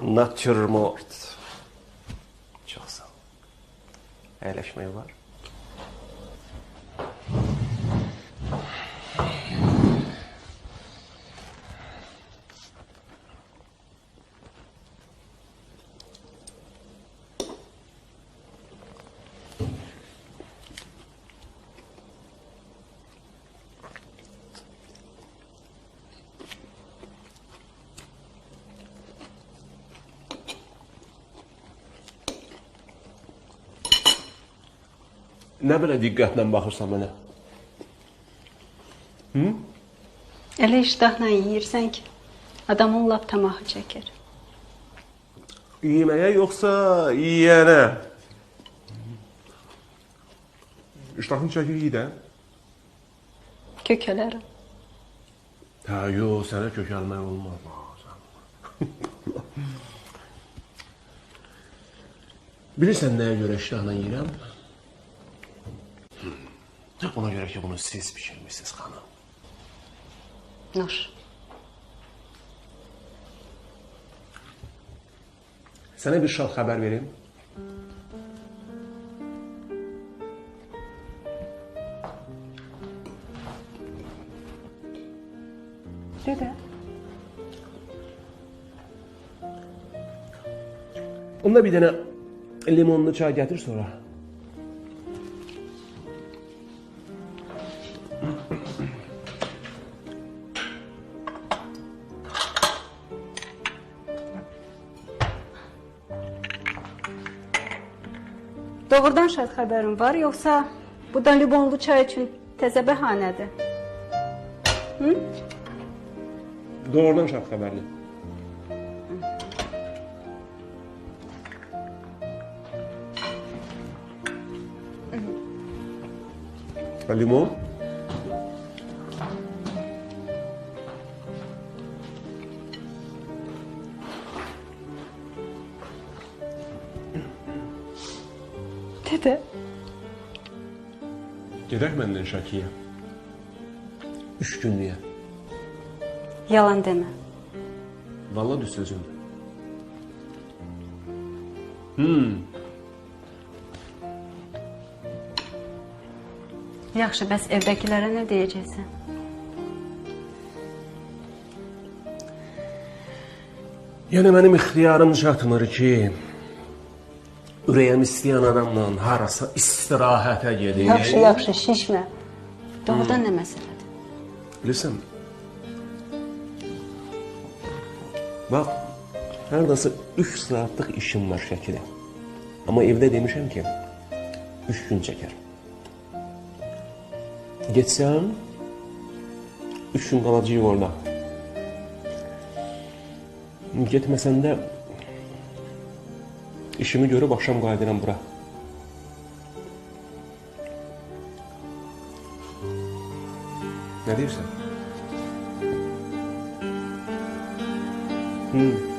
Natürmort. Çox sağ ol. Əyləşmək var. Nə belə diqqətlə baxırsan mənə? Elə iştahla yeyirsən ki, adamın lap tamahı çəkir. Yeməyə yoxsa yeyənə? İştahın çəkir iyi də. Kökələrəm. Hə, yox, sənə kökəlmək olmaz. Bilirsən nəyə görə iştahla yeyirəm? Ona görə ki, bunu siz bişirmisiniz, xanım. Nuş. Sənə bir şad xəbər verim. Dedə. Onda bir dənə limonlu çay gətir sonra. Doğrudan şad xəbərin var, yoxsa bu da limonlu çay üçün təzə bəhanədir? Doğrudan şad xəbərli. Limon? Dedə. Gedək məndən Şəkiyə. Üç günlüyə. Yalan demə. Vallahi düz sözümdür. Yaxşı, bəs evdəkilərə nə deyəcəksən? Yəni mənim ixtiyarım çatmır ki, ürəyim istəyən adamla harasa istirahətə gedim. Yaxşı, yaxşı, şişmə. Doğrudan nə məsələdir? Bilirsən, bax, haradasa 3 saatlıq işim var Şəkidə. Amma evdə demişəm ki, 3 gün çəkər. Getsəm, 3 gün qalacağıq orada. Getməsən də işimi görüb axşam qayıdıram bura. Nə deyirsən? Hı.